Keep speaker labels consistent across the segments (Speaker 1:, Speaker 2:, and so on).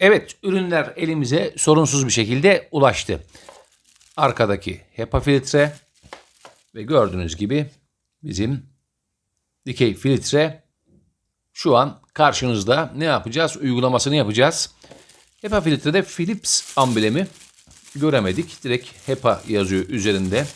Speaker 1: Evet, ürünler elimize sorunsuz bir şekilde ulaştı. Arkadaki HEPA filtre ve gördüğünüz gibi bizim dikey filtre şu an karşınızda. Ne yapacağız? Uygulamasını yapacağız. HEPA filtrede Philips amblemi göremedik. Direkt HEPA yazıyor üzerinde.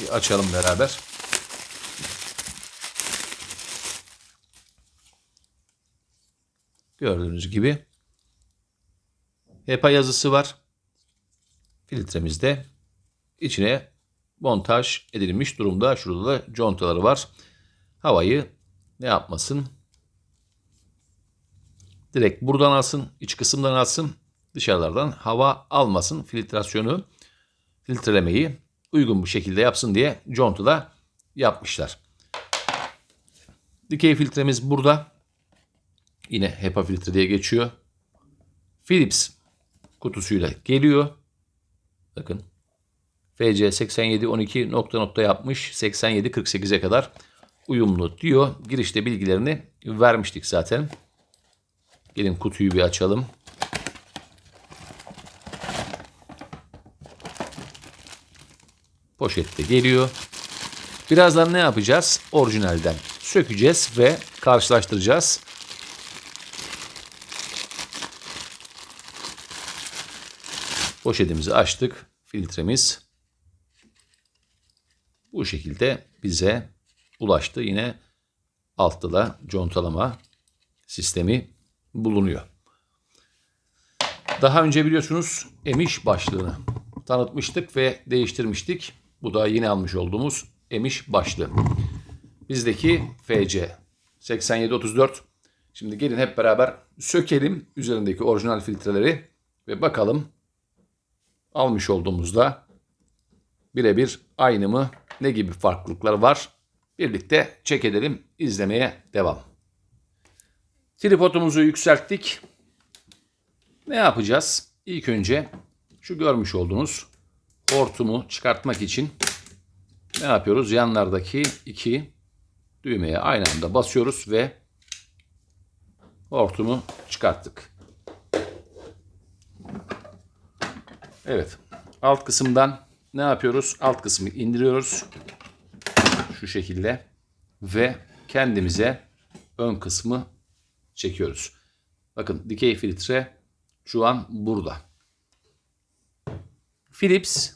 Speaker 1: Bir açalım beraber. Gördüğünüz gibi HEPA yazısı var. Filtremizde içine montaj edilmiş durumda. Şurada da contaları var. Havayı ne yapmasın? Direkt buradan alsın, iç kısımdan alsın, dışarılardan hava almasın. Filtrasyonu, filtrelemeyi uygun bir şekilde yapsın diye contada yapmışlar. Dikey filtremiz burada. Yine HEPA filtre diye geçiyor. Philips kutusuyla geliyor. Bakın. FC 8712 nokta nokta yapmış. 8748'e kadar uyumlu diyor. Girişte bilgilerini vermiştik zaten. Gelin kutuyu bir açalım. Poşette geliyor. Birazdan ne yapacağız? Orijinalden sökeceğiz ve karşılaştıracağız. Poşetimizi açtık. Filtremiz bu şekilde bize ulaştı. Yine altta da contalama sistemi bulunuyor. Daha önce biliyorsunuz emiş başlığını tanıtmıştık ve değiştirmiştik. Bu da yeni almış olduğumuz emiş başlığı. Bizdeki FC 8734. Şimdi gelin hep beraber sökelim üzerindeki orijinal filtreleri ve bakalım almış olduğumuzda birebir aynı mı? Ne gibi farklılıklar var? Birlikte check edelim, izlemeye devam. Tripodumuzu yükselttik. Ne yapacağız? İlk önce şu görmüş olduğunuz hortumu çıkartmak için ne yapıyoruz? Yanlardaki iki düğmeye aynı anda basıyoruz ve hortumu çıkarttık. Evet. Alt kısımdan ne yapıyoruz? Alt kısmı indiriyoruz. Şu şekilde. Ve kendimize ön kısmı çekiyoruz. Bakın dikey filtre şu an burada. Philips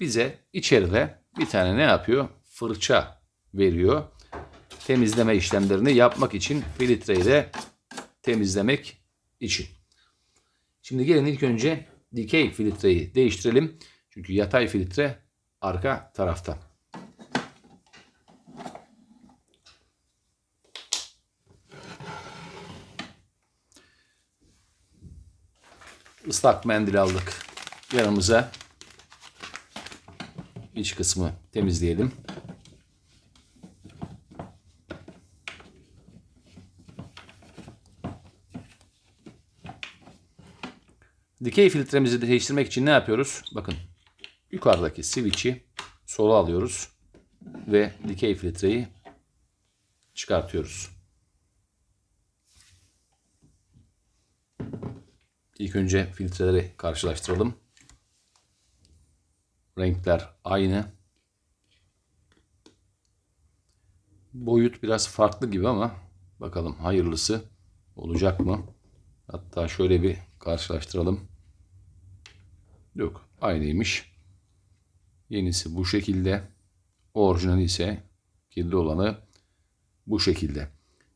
Speaker 1: bize içeride bir tane ne yapıyor? Fırça veriyor. Temizleme işlemlerini yapmak için filtreyi de temizlemek için. Şimdi gelin ilk önce dikey filtreyi değiştirelim. Çünkü yatay filtre arka tarafta. Islak mendil aldık yanımıza. İç kısmı temizleyelim. Dikey filtremizi değiştirmek için ne yapıyoruz? Bakın yukarıdaki switch'i sola alıyoruz ve dikey filtreyi çıkartıyoruz. İlk önce filtreleri karşılaştıralım. Renkler aynı. Boyut biraz farklı gibi ama bakalım hayırlısı olacak mı? Hatta şöyle bir karşılaştıralım. Yok aynıymış. Yenisi bu şekilde. Orijinali ise kirli olanı bu şekilde.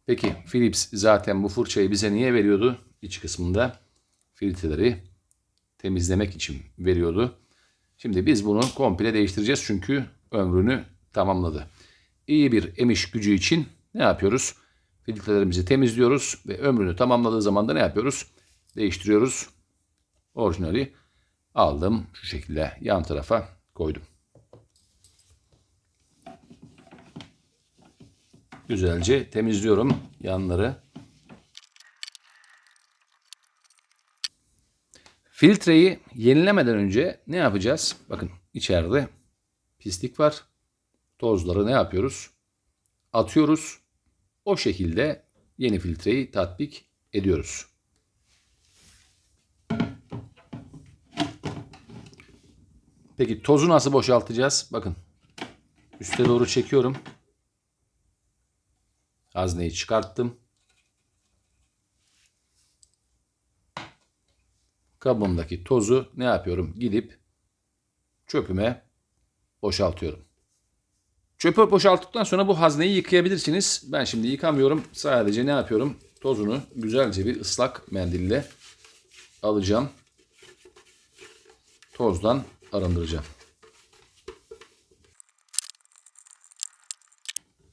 Speaker 1: Peki Philips zaten bu fırçayı bize niye veriyordu? İç kısmında filtreleri temizlemek için veriyordu. Şimdi biz bunu komple değiştireceğiz çünkü ömrünü tamamladı. İyi bir emiş gücü için ne yapıyoruz? Filtrelerimizi temizliyoruz ve ömrünü tamamladığı zaman da ne yapıyoruz? Değiştiriyoruz. Orijinali aldım şu şekilde yan tarafa koydum. Güzelce temizliyorum yanları. Filtreyi yenilemeden önce ne yapacağız? Bakın içeride pislik var. Tozları ne yapıyoruz? Atıyoruz. O şekilde yeni filtreyi tatbik ediyoruz. Peki tozu nasıl boşaltacağız? Bakın. Üste doğru çekiyorum. Hazneyi çıkarttım. Kabımdaki tozu ne yapıyorum? Gidip çöpüme boşaltıyorum. Çöpü boşalttıktan sonra bu hazneyi yıkayabilirsiniz. Ben şimdi yıkamıyorum. Sadece ne yapıyorum? Tozunu güzelce bir ıslak mendille alacağım. Tozdan arındıracağım.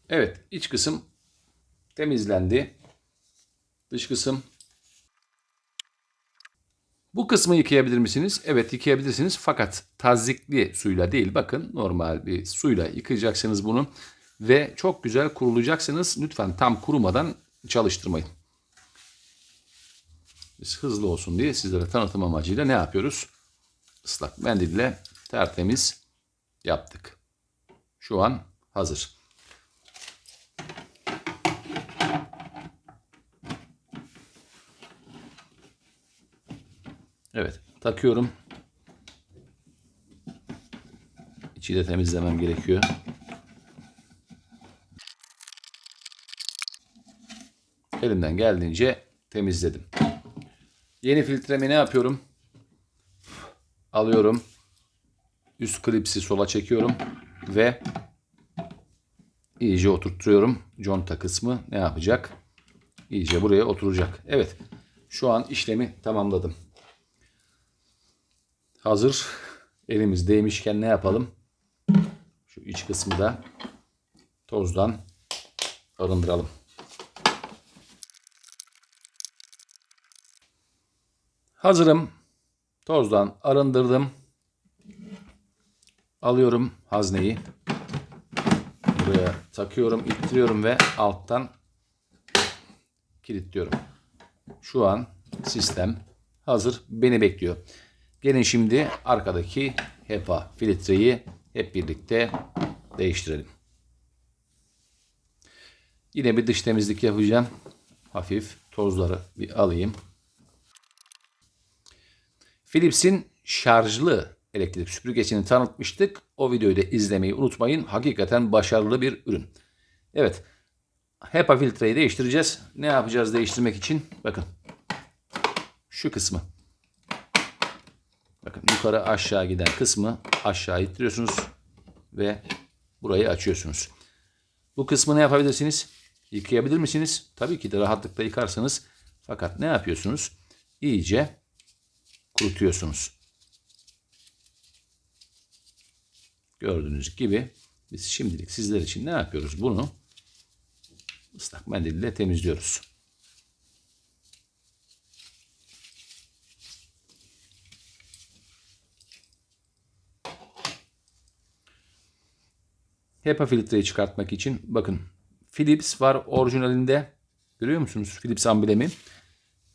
Speaker 1: Evet, iç kısım temizlendi. Dış kısım bu kısmı yıkayabilir misiniz? Evet yıkayabilirsiniz fakat tazikli suyla değil bakın normal bir suyla yıkayacaksınız bunu ve çok güzel kurulacaksınız. Lütfen tam kurumadan çalıştırmayın. Biz hızlı olsun diye sizlere tanıtım amacıyla ne yapıyoruz? Islak mendille tertemiz yaptık. Şu an hazır. Evet, takıyorum. İçi de temizlemem gerekiyor. Elimden geldiğince temizledim. Yeni filtremi ne yapıyorum? Alıyorum. Üst klipsi sola çekiyorum ve iyice oturtuyorum. Conta kısmı ne yapacak? İyice buraya oturacak. Evet. Şu an işlemi tamamladım. Hazır elimiz değmişken ne yapalım? Şu iç kısmı da tozdan arındıralım. Hazırım. Tozdan arındırdım. Alıyorum hazneyi. Buraya takıyorum, ittiriyorum ve alttan kilitliyorum. Şu an sistem hazır. Beni bekliyor. Gelin şimdi arkadaki HEPA filtreyi hep birlikte değiştirelim. Yine bir dış temizlik yapacağım. Hafif tozları bir alayım. Philips'in şarjlı elektrik süpürgesini tanıtmıştık. O videoyu da izlemeyi unutmayın. Hakikaten başarılı bir ürün. Evet. HEPA filtreyi değiştireceğiz. Ne yapacağız değiştirmek için? Bakın. Şu kısmı. Bakın yukarı aşağı giden kısmı aşağı ittiriyorsunuz ve burayı açıyorsunuz. Bu kısmı ne yapabilirsiniz? Yıkayabilir misiniz? Tabii ki de rahatlıkla yıkarsınız. Fakat ne yapıyorsunuz? İyice kurutuyorsunuz. Gördüğünüz gibi biz şimdilik sizler için ne yapıyoruz? Bunu ıslak mendille temizliyoruz. HEPA filtreyi çıkartmak için bakın Philips var orijinalinde. Görüyor musunuz Philips amblemi?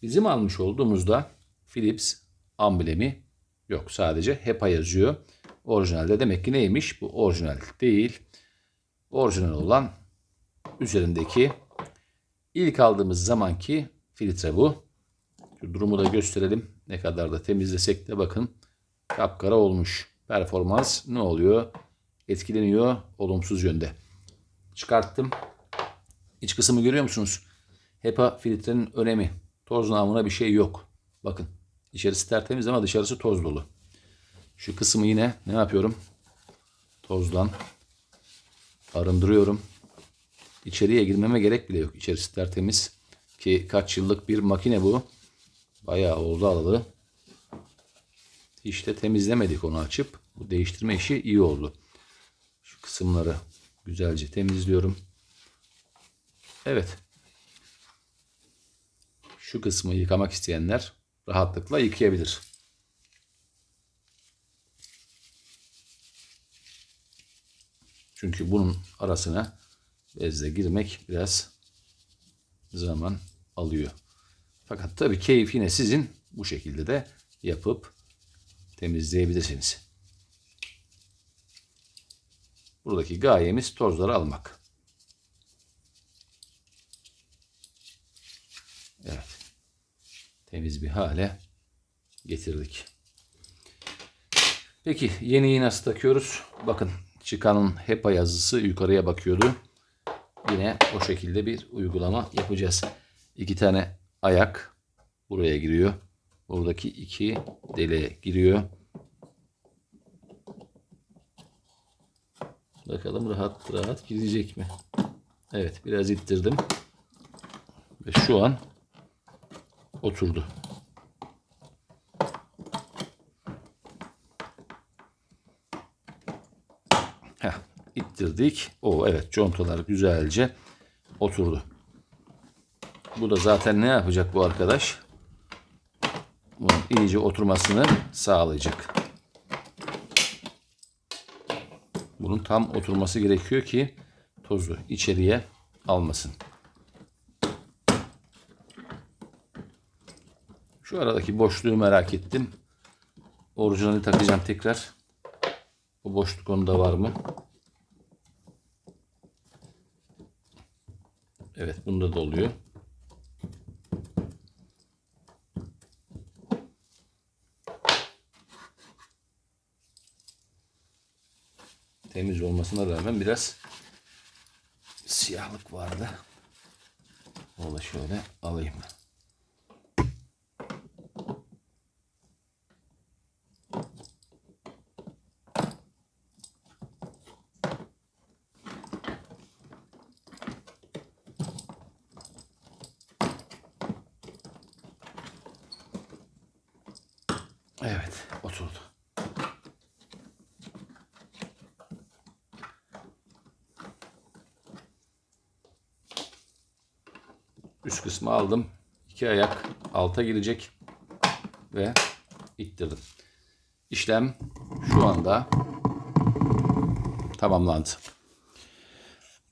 Speaker 1: Bizim almış olduğumuzda Philips amblemi yok. Sadece HEPA yazıyor. Orijinalde demek ki neymiş? Bu orijinal değil. Orijinal olan üzerindeki ilk aldığımız zamanki filtre bu. Şu durumu da gösterelim. Ne kadar da temizlesek de bakın kapkara olmuş. Performans ne oluyor? etkileniyor olumsuz yönde. Çıkarttım. İç kısmı görüyor musunuz? HEPA filtrenin önemi. Toz namına bir şey yok. Bakın içerisi tertemiz ama dışarısı toz dolu. Şu kısmı yine ne yapıyorum? Tozdan arındırıyorum. İçeriye girmeme gerek bile yok. İçerisi tertemiz. Ki kaç yıllık bir makine bu. Bayağı oldu alalı. İşte temizlemedik onu açıp. Bu değiştirme işi iyi oldu kısımları güzelce temizliyorum. Evet. Şu kısmı yıkamak isteyenler rahatlıkla yıkayabilir. Çünkü bunun arasına bezle girmek biraz zaman alıyor. Fakat tabii keyif yine sizin bu şekilde de yapıp temizleyebilirsiniz. Buradaki gayemiz tozları almak. Temiz bir hale getirdik. Peki yeniyi nasıl takıyoruz? Bakın çıkanın HEPA yazısı yukarıya bakıyordu. Yine o şekilde bir uygulama yapacağız. İki tane ayak buraya giriyor. Buradaki iki deliğe giriyor. Bakalım rahat rahat girecek mi? Evet biraz ittirdim. Ve şu an oturdu. Heh, ittirdik. O evet contalar güzelce oturdu. Bu da zaten ne yapacak bu arkadaş? Bunun iyice oturmasını sağlayacak. Bunun tam oturması gerekiyor ki tozu içeriye almasın. Şu aradaki boşluğu merak ettim. Orijinali takacağım tekrar. Bu boşluk onda var mı? Evet bunda da oluyor. Temiz olmasına rağmen biraz siyahlık vardı. Onu da şöyle alayım. Evet, oturdu. Üst kısmı aldım. İki ayak alta girecek ve ittirdim. İşlem şu anda tamamlandı.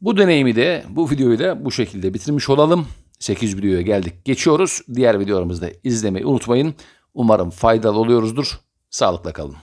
Speaker 1: Bu deneyimi de bu videoyu da bu şekilde bitirmiş olalım. 8 videoya geldik. Geçiyoruz. Diğer videolarımızda izlemeyi unutmayın. Umarım faydalı oluyoruzdur. Sağlıkla kalın.